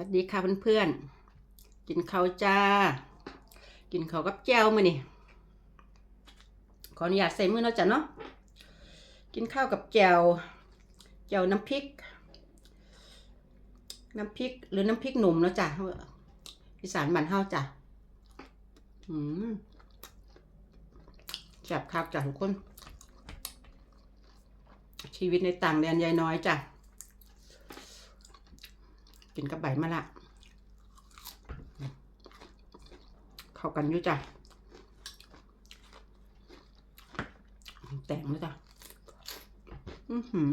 วัสดีค่ะเพื่อนๆ กินข้าวจ้า กินข้าวกับแจ่วมานี่ขออนุญาตใส่มือเนาะจ้ะเนาะ กินข้าวกับแจ่วแจ่วน้ำพริก น้ำพริกหรือน้ำพริกหนุ่มเนาะจ้ะอีสานบ้านเฮาจ้ะอืมแซ่บคักจ้ะทุกคน ชีวิตในต่างแดนยายน้อยจ้ะ กินกับใบมะละเข้ากันอยู่จ้ะแต่งเลยจ้ะอือหือ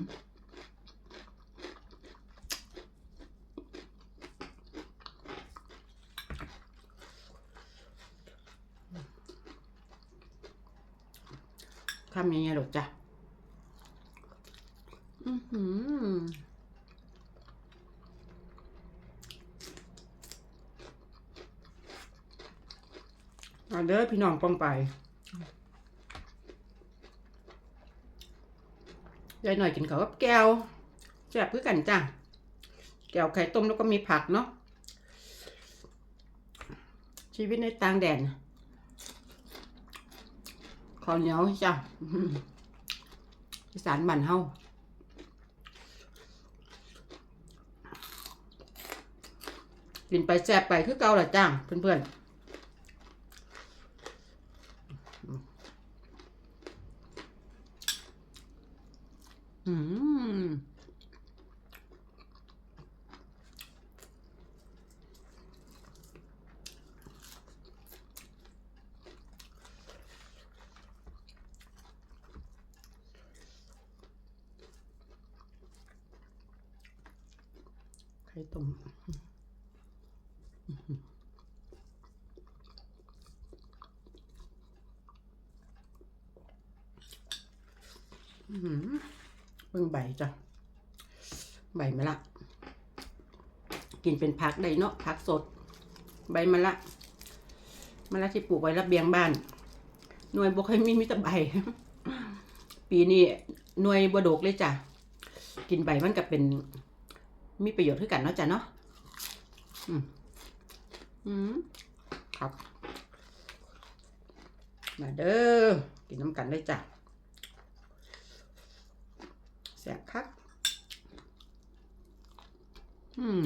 คำยังไงหรอจ้ะ อือหือ มาเด้อพี่น้องป้องไปยายหน่อยกินข้าวกับแก้วแซ่บคือกันจ้ะแก้วไข่ต้มแล้วก็มีผักเนาะชีวิตในต่างแดนข้าวเหนียวจ้ะอีสานบ้านเฮากินไปแซ่บไปคือเก่าละจ้าเพื่อนๆ อืมไข่ต้ม เบิ่งใบจ้ะ ใบมะละ กินเป็นผักได้เนาะผักสด ใบมะละมะละที่ปลูกไว้ระเบียงบ้าน หน่วยบกให้มีมิตรใบ ปีนี้หน่วยบดกเลยจ้ะ กินใบมันก็เป็น มีประโยชน์ขึ้นกันเนาะจ้ะเนาะอืมอืมครับ มาเด้อ กินน้ำกันเลยจ้ะ แสบคัก อืม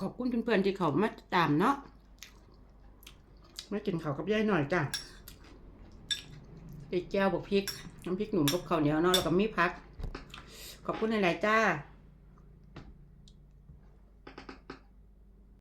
ขอบคุณเพื่อนๆที่เขามาตามเนาะมากินข้าวกับยายหน่อยจ้ะไอ้แก้วบวกพริก น้ำพริกหนุ่มกับข้าวเหนียวเนาะแล้วก็มีพัก ขอบคุณหลาย ๆ จ้า